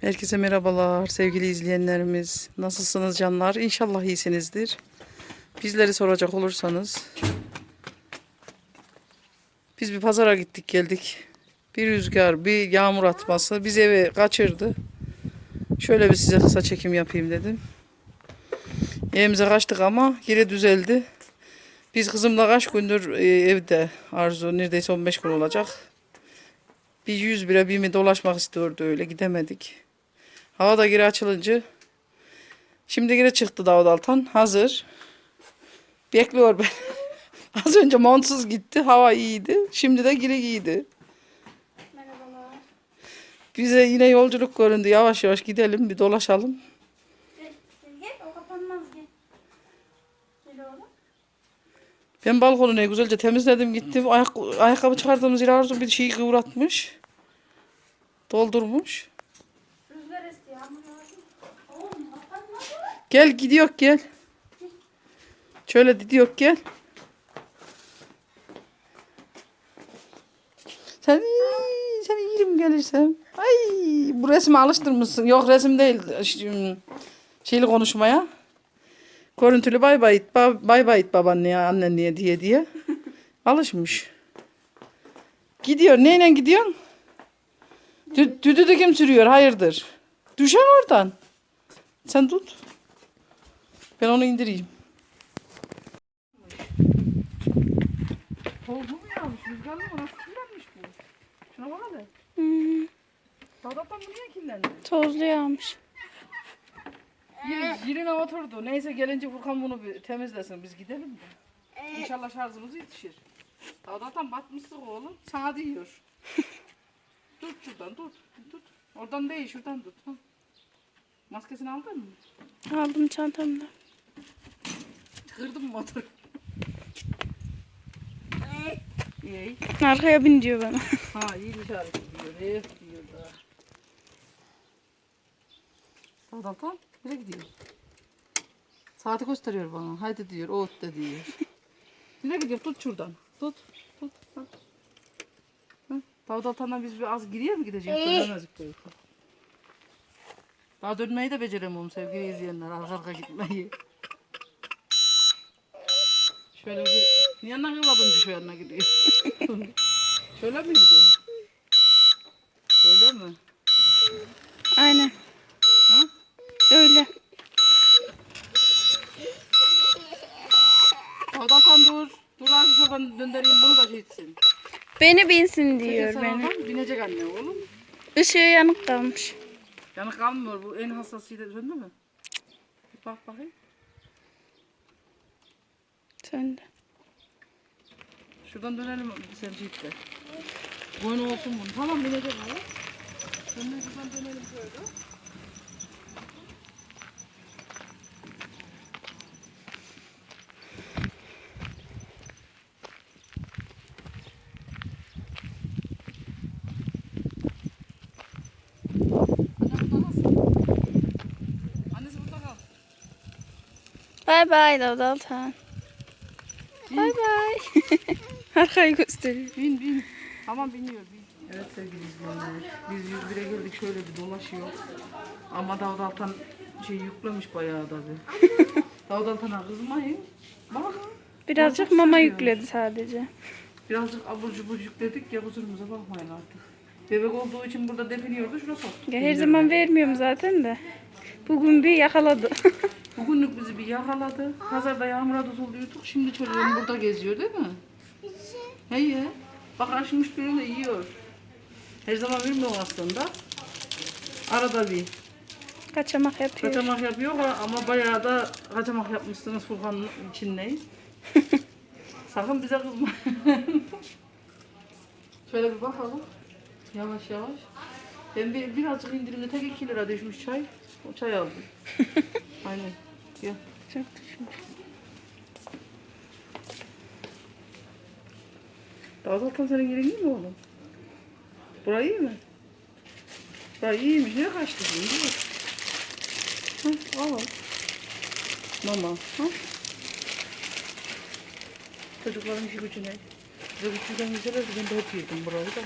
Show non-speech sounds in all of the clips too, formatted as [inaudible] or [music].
Herkese merhabalar sevgili izleyenlerimiz. Nasılsınız canlar? İnşallah iyisinizdir. Bizleri soracak olursanız. Biz bir pazara gittik geldik. Bir rüzgar, bir yağmur atması bizi eve kaçırdı. Şöyle bir size kısa çekim yapayım dedim. Evimize kaçtık ama geri düzeldi. Biz kızımla kaç gündür e, evde Arzu neredeyse 15 gün olacak. Bir 100 bire bir mi dolaşmak istiyordu öyle gidemedik. Hava da geri açılınca şimdi yine çıktı Davut Altan. Hazır. Bekliyor beni. [laughs] Az önce montsuz gitti. Hava iyiydi. Şimdi de geri giydi. Merhabalar. Bize yine yolculuk göründü. Yavaş yavaş gidelim bir dolaşalım. Ben balkonu ne güzelce temizledim gittim. Ayak, ayakkabı çıkardığımız Arzu bir şeyi kıvratmış. Doldurmuş. Rüzgar esti yağmur yağdı. Oğlum kapanmaz. Gel gidiyor gel. Şöyle gidiyor gel. Sen seni yerim gelirsem. Ay bu resme alıştırmışsın. Yok resim değil. Şeyli konuşmaya. Görüntülü bay bay it, ba- bay bay it babaanneye annenliğe diye diye. Alışmış. Gidiyor. Neyle gidiyorsun? Dü düdü de kim sürüyor? Hayırdır? Düşen oradan. Sen tut. Ben onu indireyim. Oldu mu yağmış? Rüzgarlı mı? Nasıl kirlenmiş bu? Şuna bak hele. Hmm, Dağdattan bu niye kirlendi? tozlu yağmış. Yeri- Yerine oturdu. Neyse gelince Furkan bunu bir temizlesin. Biz gidelim de. İnşallah şarjımız yetişir. Dağdattan batmışsın oğlum. Sana diyor. [laughs] tut şuradan tut. Tut. Oradan değil şuradan tut. Ha. Maskesini aldın mı? Aldım çantamda. Kırdım motoru? İyi. Arkaya bin diyor bana. Ha iyi işaret diyor. Evet diyor da. Sağdan tam nereye gidiyor? Saati gösteriyor bana. Haydi diyor. Oğut da diyor. [laughs] nereye gidiyor? Tut şuradan. Tut. Tut. Ha. Ha. Davut Altan'dan biz bir az geriye mi gideceğiz? Dönemezdik belki. Daha dönmeyi de beceremiyorum sevgili izleyenler. Arka arka gitmeyi. Şöyle bir yanına kıvadınca şu yanına gidiyor. [laughs] Şöyle mi gidiyor? Şöyle mi? Aynen. Ha? Öyle. Oradan tam dur. Dur az şuradan döndüreyim bunu da şey etsin. Beni binsin diyor Sen beni. oradan Binecek anne oğlum. Işığı yanık kalmış. Yanık kalmıyor bu en hassasıydı söndü mü? Bir bak bakayım. Söndü. Şuradan dönelim sen ciddi. Boynu olsun bunun. Tamam binecek abi. Dönelim şuradan dönelim şöyle. Anne burada nasıl? Bay bay. [laughs] Arkayı gösteriyor. Bin bin. Tamam biniyor bin. Evet sevgili izleyenler. Biz 101'e geldik şöyle bir dolaşıyor. Ama Davut Altan şey yüklemiş bayağı da bir. [laughs] Davut Altan'a kızmayın. Bak. Birazcık mama seviyor. yükledi sadece. Birazcık abur cubur yükledik ya kusurumuza bakmayın artık. Bebek olduğu için burada definiyordu şurası. Ya her zaman vermiyorum zaten de. Bugün bir yakaladı. [laughs] Bugünlük bizi bir yakaladı. Pazarda yağmura tutuluyorduk. Şimdi çocuğum burada geziyor değil mi? Ye. Bak açmış böyle yiyor. Her zaman vermiyorum aslında. Arada bir. Kaçamak yapıyor. Kaçamak yapıyor ama bayağı da kaçamak yapmışsınız Furkan'ın içindeyiz. [laughs] Sakın bize kızma. [laughs] Şöyle bir bakalım. Yavaş yavaş. Ben bir, birazcık indirimde tek 2 lira düşmüş çay. O çay aldım. [laughs] Aynen. Gel. Çok düşmüş. Daha zaten yerin iyi mi oğlum? Burayı iyi mi? Burayı iyiymiş. Niye kaçtı? Hı, al al. Mama. Ha? Çocukların işi gücü ne? Bize küçüğden güzellerdi. Ben de hep yedim burayı da.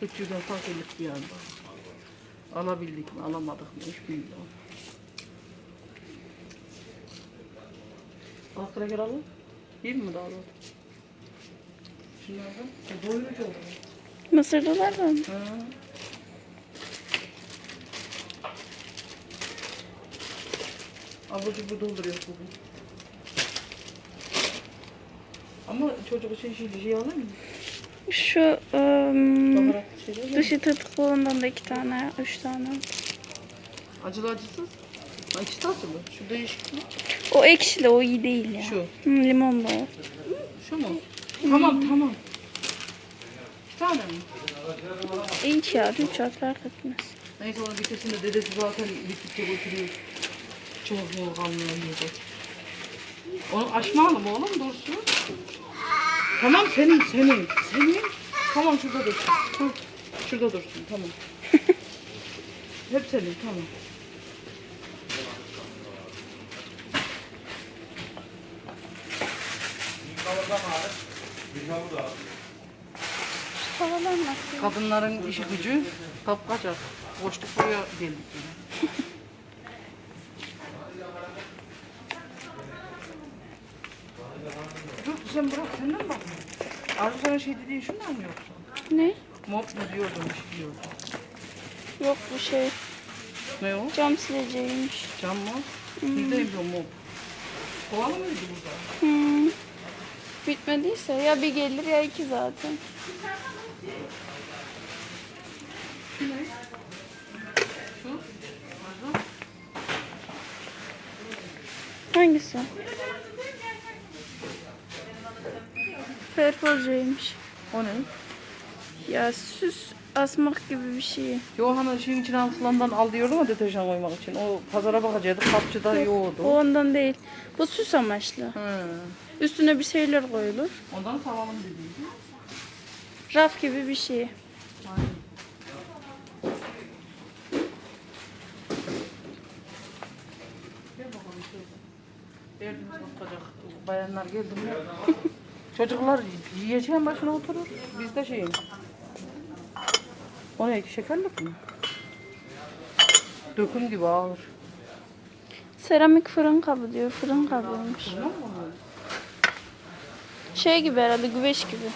[laughs] küçüğden fakirlik bir anda. Alabildik mi alamadık mı hiç bilmiyorum. Alt kraker alın. İyi mi daha doğru? Şunlardan. E, doyurucu oldu. Mısırdılar mı? Ha. Ablacık bu dolduruyor bugün. Ama çocuk için şey, şey alır mı? Şu ım, Baharat şeyler mi? dışı tırtıklı olandan da iki tane, üç tane. Acılı acısız. Ha, İkisi de acılı. Şu değişik mi? O ekşili, o iyi değil ya. Şu. Hı, limonlu o. Şu mu? Tamam tamam. İki tane mi? İyi ki ya, üç at fark etmez. Neyse onu bitirsin de dedesi zaten bittikçe götürüyor. Çok yorganlığı yiyecek. Onu açmayalım oğlum dursun. Tamam senin senin senin. Tamam şurada dursun. Dur. Şurada dursun tamam. [laughs] Hep senin tamam. Havalar nasıl? Kadınların işi gücü kapkacak. Boşluk buraya geldik. [laughs] Dur sen bırak senden bak. Arzu sana şey dediğin şundan mı yoksa? Ne? Mop mu diyordun bir şey diyordun. Yok bu şey, Ne o? cam sileceğiymiş. Cam mı? Neredeymiş o mop? Kovalı mıydı burada? Hmm. Bitmediyse ya bir gelir ya iki zaten. Hangisi? Perforcaymış. O ne? Ya süs asmak gibi bir şey. Yo hani şeyin içine aslandan al diyordum ama deterjan koymak için. O pazara bakacaktık. Kapçıda yoğurdu. O ondan değil. Bu süs amaçlı. He. Üstüne bir şeyler koyulur. Ondan savalım dediydi. Raf gibi bir şey. Aynen. Derdimiz bakacak. Bayanlar geldi mi? [laughs] Çocuklar yiyeceğin başına oturur. Biz de şeyim. O ne? Şekerlik mi? Döküm gibi ağır. Seramik fırın kabı diyor. Fırın kabıymış. Şey gibi herhalde güveç gibi.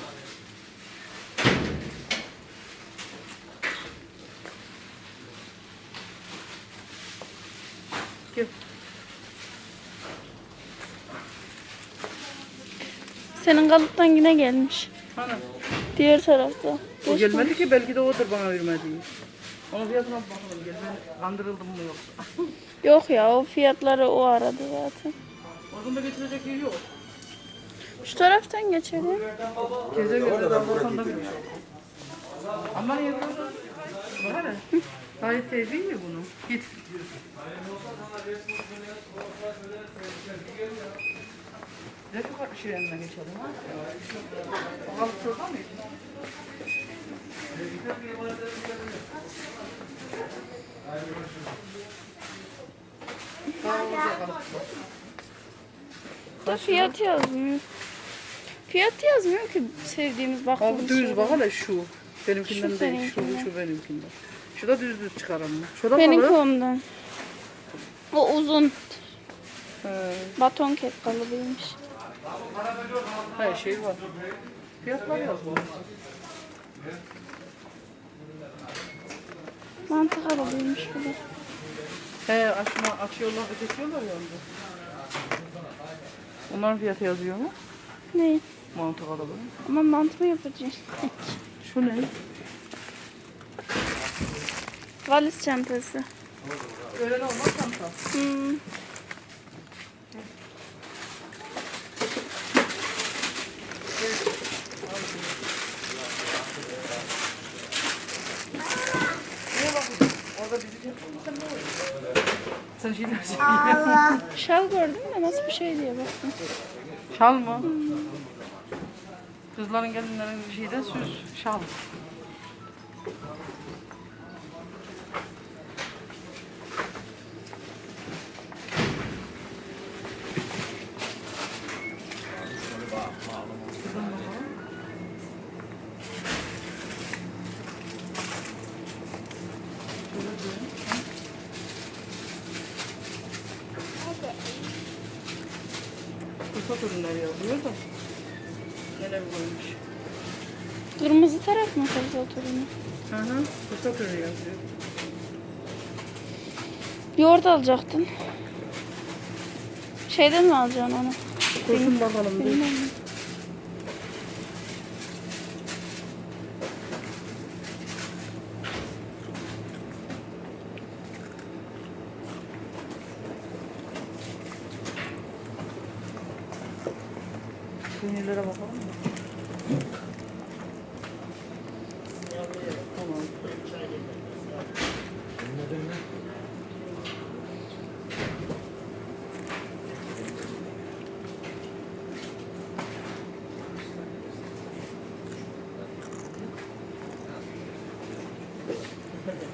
Gel. Senin kalıptan yine gelmiş. Hani? Diğer tarafta. O gelmedi ki belki de odur bana vermediği. Onun fiyatına bakalım. Gel ben kandırıldım mı yoksa. [laughs] Yok ya o fiyatları o aradı zaten. Oradan da getirecek yer yok. Şu taraftan geçelim. Gece göre Ramazan'da bir Ama niye böyle? Bana ne? Gayet değil mi bunu? Git. Ne kadar bir şey yanına geçelim ha? O kalıp şurada var. Da fiyat yazmıyor. Fiyat yazmıyor ki sevdiğimiz Abi baktığımız düz şeyler. bak hele şu. Benimkinden Şu değil, şu, şu benimkinden. Şu da düz düz çıkar ama. Şu da Benimki kalıp. ondan. O uzun He, baton kek kalıbıymış. Her şey var. Fiyatlar yazmıyor. Mantı kalıbıymış bu da. He, açma, açıyorlar, ötesiyorlar ya onda. Onların fiyatı yazıyor mu? Ne? Mantı kalıbı. Ama mantı mı yapacağız? [laughs] Şu ne? Valiz çantası. Öyle normal çanta. Hmm. Niye bakıyorsun? Orada bizi çektin sen söyle. Şal gördüm de nasıl bir şey diye baktım. Şal mı? Kızların gelinlerin bir şeyde süs, şal. Şöyle fırsat ürünleri yazıyor da. Neler koymuş. Kırmızı taraf mı fırsat ürünü? Hı hı. Yazıyor. Yoğurt alacaktın. Şeyden mi alacaksın onu? Kursun bakalım. dur. Bilmem. Peynirlere bakalım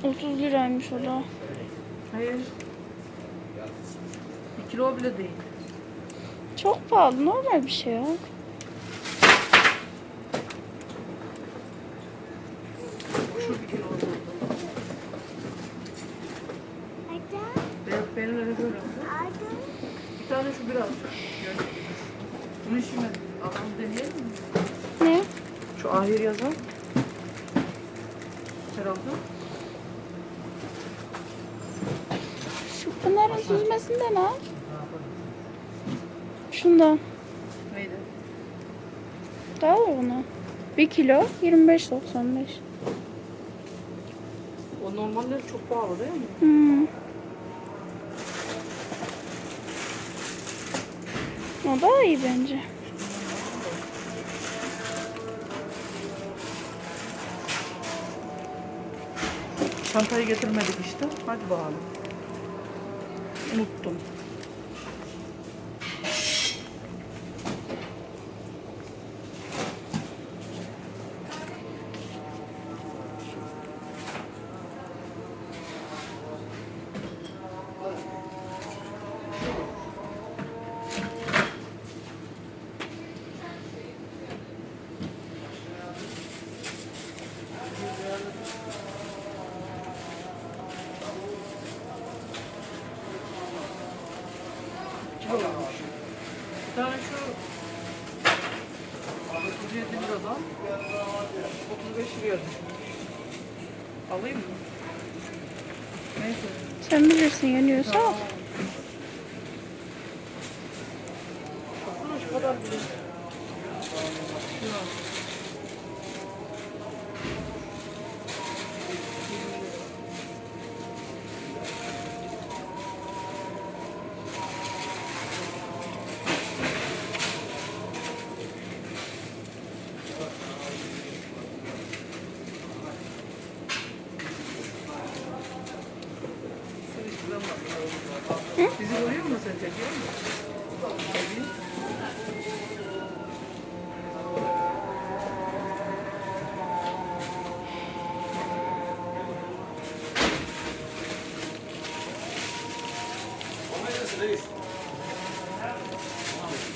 30 liraymış o da. Hayır. 1 kilo bile değil. Çok pahalı normal bir şey yok. Bir tane şu biraz. Bunu şimdi alalım deneyelim mi? Ne? Şu ahir yazan. Şu Pınar'ın süzmesinden al. Şundan. Neydi? Daha uygun. 1 kilo 25.95. O normalleri çok pahalı değil mi? Hmm. O daha iyi bence. Çantayı getirmedik işte. Hadi bakalım. মুক্ত Sen bilirsin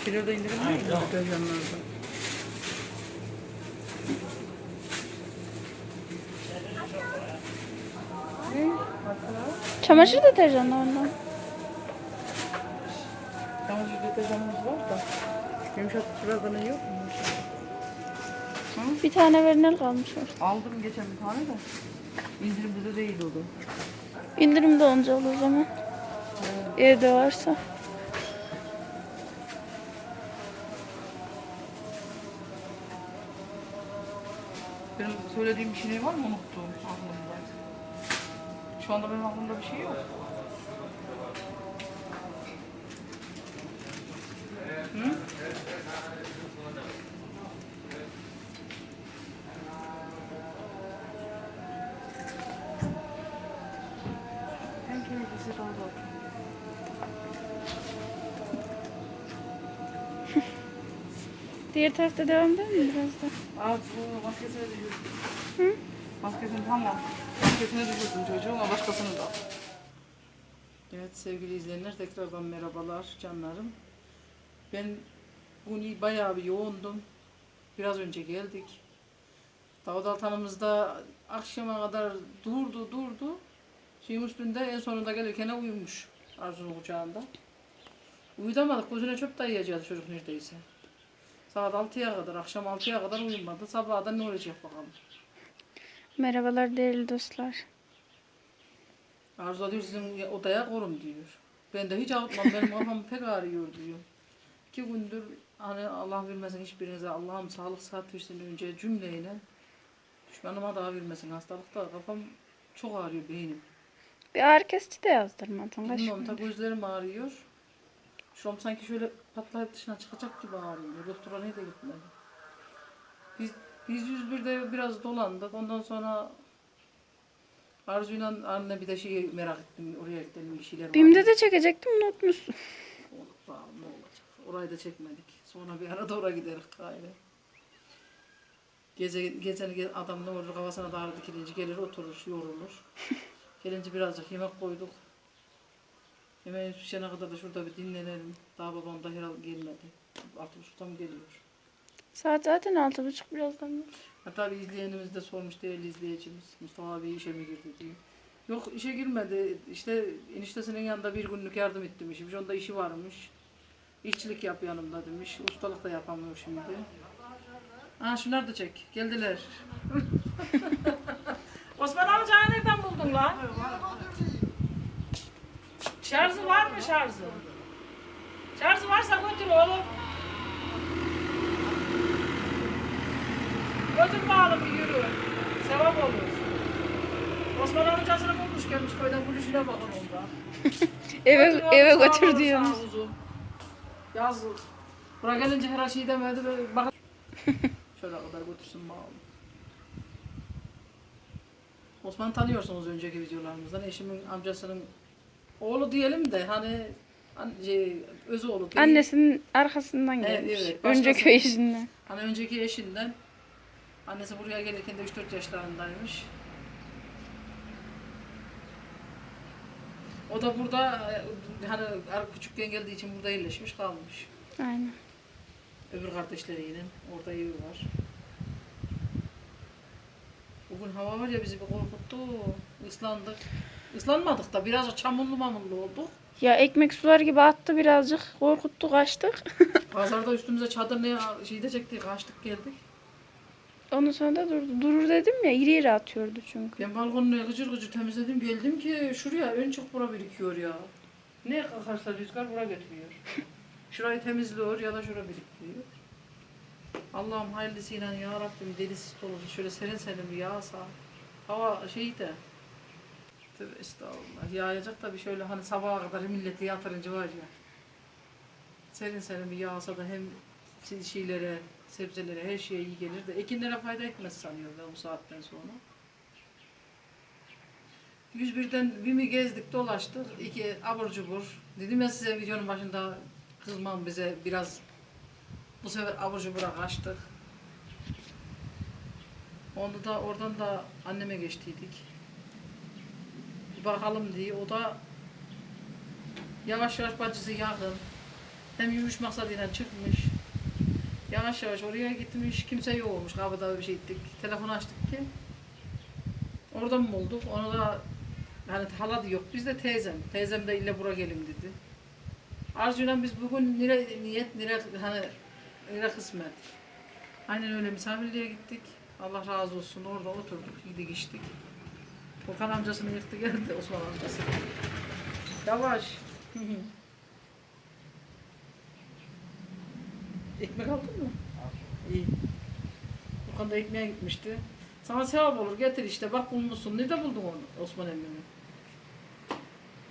Kiloda indirim var mı? Mesela Çamaşır deterjanlarından. çamaşır deterjanımız var da yumuşatıcılardan yok mu? Hı? Bir tane verinel kalmış var. Aldım geçen bir tane de. İndirimde de değil o da. İndirimde olunca olur o zaman. Evde varsa. Benim söylediğim bir şey var mı unuttuğum aklımda? Şu anda benim aklımda bir şey yok. Diğer tarafta devam edelim mi biraz da? Aa bu maskesine düşürdüm. Hı? Maskesini tamam. Maskesine düşürdüm çocuğum ama başkasını da. Evet sevgili izleyenler tekrardan merhabalar canlarım. Ben bugün bayağı bir yoğundum. Biraz önce geldik. Davut Altan'ımız da akşama kadar durdu durdu. Şeyin üstünde en sonunda gelirken uyumuş Arzu'nun kucağında. Uyutamadık. Gözüne çöp dayayacağız çocuk neredeyse. Saat 6'ya kadar, akşam 6'ya kadar uyumadı. Sabaha da ne olacak bakalım. Merhabalar değerli dostlar. Arzu diyor sizin odaya korun diyor. Ben de hiç avutmam. Benim kafam pek ağrıyor diyor. İki gündür hani Allah bilmesin hiçbirinize Allah'ım sağlık sıhhat versin önce cümleyle. Düşmanıma da vermesin hastalıkta kafam çok ağrıyor beynim. Bir ağrı kesici de yazdırmadın. Bilmiyorum gündür? gözlerim ağrıyor. Şuram sanki şöyle patlayıp dışına çıkacak gibi ağrıyor. Doktora ne de gitmedim. Biz, biz 101'de biraz dolandık. Ondan sonra Arzu'yla anne bir de şeyi merak ettim. Oraya gidelim bir şeyler var. Bim'de de çekecektim unutmuşsun. Bakalım ne olacak. Orayı da çekmedik. Sonra bir arada oraya gideriz gayrı. Gece, geceni ge- adam ne olur kafasına dağır dikilince gelir oturur, yorulur. [laughs] Gelince birazcık yemek koyduk. Yemeği pişene kadar da şurada bir dinlenelim. Daha babam da herhalde gelmedi. Altı buçukta mı geliyor? Saat zaten altı buçuk birazdan. Hatta bir izleyenimiz de sormuş değerli izleyicimiz. Mustafa abi işe mi girdi diye. Yok işe girmedi. İşte eniştesinin yanında bir günlük yardım ettim işim. Onda işi varmış. İşçilik yap yanımda demiş. Ustalık da yapamıyor şimdi. Ha şunlar da çek. Geldiler. [laughs] Osman amcayı nereden buldun lan? Şarjı var mı şarjı? Şarjı varsa götür oğlum. Götür bakalım bir yürü. Sevap olur. Osman amcasını bulmuş gelmiş köyden buluşuna bakın onda. [laughs] Eve, Götür eve oğlum, götür olun. Yaz. Buraya gelince her şey demedi. Bak. [laughs] Şöyle kadar götürsün bakalım. Osman tanıyorsunuz önceki videolarımızdan. Eşimin amcasının oğlu diyelim de hani an- şey, öz oğlu değil. Annesinin arkasından Evet, gelmiş. evet. Önce Başkası- köy işinden. Hani önceki eşinden. Annesi buraya gelirken de 3-4 yaşlarındaymış. O da burada e, hani ar- küçükken geldiği için burada yerleşmiş kalmış. Aynen. Öbür kardeşleriyle orada evi var. Bugün hava var ya bizi bir korkuttu. Islandık. Islanmadık da biraz çamurlu mamurlu olduk. Ya ekmek sular gibi attı birazcık. Korkuttu kaçtık. [laughs] Pazarda üstümüze çadır ne şey de çektik, kaçtık geldik. Ondan sonra da durdu. Durur dedim ya iri iri atıyordu çünkü. Ben balkonu gıcır gıcır temizledim geldim ki şuraya ön çok bura birikiyor ya. Ne kalkarsa rüzgar bura götürüyor. [laughs] Şurayı temizliyor ya da şura biriktiriyor. Allah'ım hayırlısıyla ya Rabbim delisiz dolusu şöyle serin serin bir yağsa. Hava şey de. Tövbe estağfurullah. Yağacak da bir şöyle hani sabaha kadar milleti yatırınca var ya. Serin serin bir yağsa da hem şey- şeylere, sebzelere, her şeye iyi gelir de ekinlere fayda etmez sanıyorum ben bu saatten sonra. 101'den BİM'i gezdik dolaştık. İki abur cubur. Dedim ya size videonun başında kızmam bize biraz bu sefer abur cubura kaçtık. Onu da oradan da anneme geçtiydik. Bakalım diye. O da yavaş yavaş bacısı yakın. Hem yürüyüş maksadıyla çıkmış. Yavaş yavaş oraya gitmiş. Kimse yokmuş. Kapıda bir şey ettik. Telefonu açtık ki. Oradan mı bulduk? Onu da hani hala yok. Biz de teyzem. Teyzem de ille bura gelin dedi. Arzu'yla biz bugün nire niyet, nire hani nire kısmet. Aynen öyle misafirliğe gittik. Allah razı olsun. Orada oturduk, yedik içtik. Okan amcasını yıktı geldi Osman amcası. Yavaş. [laughs] Ekmek aldın mı? İyi. Okan da ekmeğe gitmişti. Sana sevap olur getir işte bak bulmuşsun. Nerede buldun onu Osman emmimi?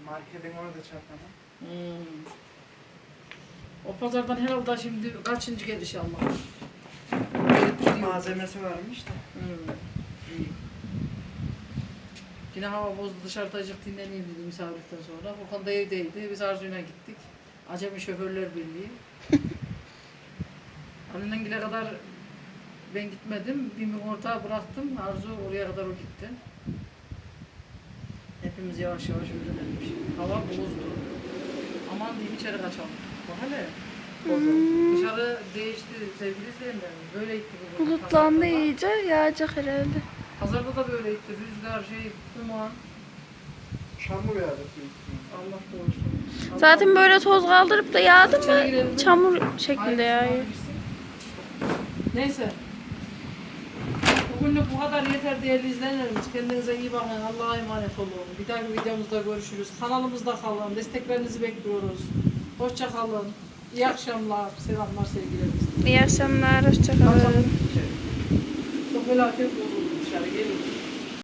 Marketin orada çatladı. Hmm. O pazardan herhalde şimdi kaçıncı geliş almak? Malzemesi varmış da. Hmm. İyi. Yine hava bozdu dışarıda azıcık dinleneyim dedi misafirlikten sonra. Okan da evdeydi. Biz Arzu'yla gittik. Acemi Şoförler Birliği. [laughs] Annengile kadar ben gitmedim. Bimi orada bıraktım. Arzu oraya kadar o gitti. Hepimiz yavaş yavaş öğrenmiş. Hava bozdu. Aman diyeyim içeri kaçalım. Bak hele. Dışarı değişti sevgili izleyenlerim. Böyle gitti bu. Bulutlandı iyice yağacak herhalde. Pazarda da böyleydi. Rüzgar, şey, duman. Çamur yağdı. Allah korusun. Zaten böyle toz kaldırıp da yağdı mı çamur şeklinde yağıyor. Neyse. Bugünlük bu kadar yeter değerli izleyenlerimiz. Kendinize iyi bakın. Allah'a emanet olun. Bir dahaki videomuzda görüşürüz. Kanalımızda kalın. Desteklerinizi bekliyoruz. Hoşça kalın. İyi akşamlar. Selamlar sevgilerimiz. İyi akşamlar, hoşçakalın. Çok felaket oldu dışarı gelin.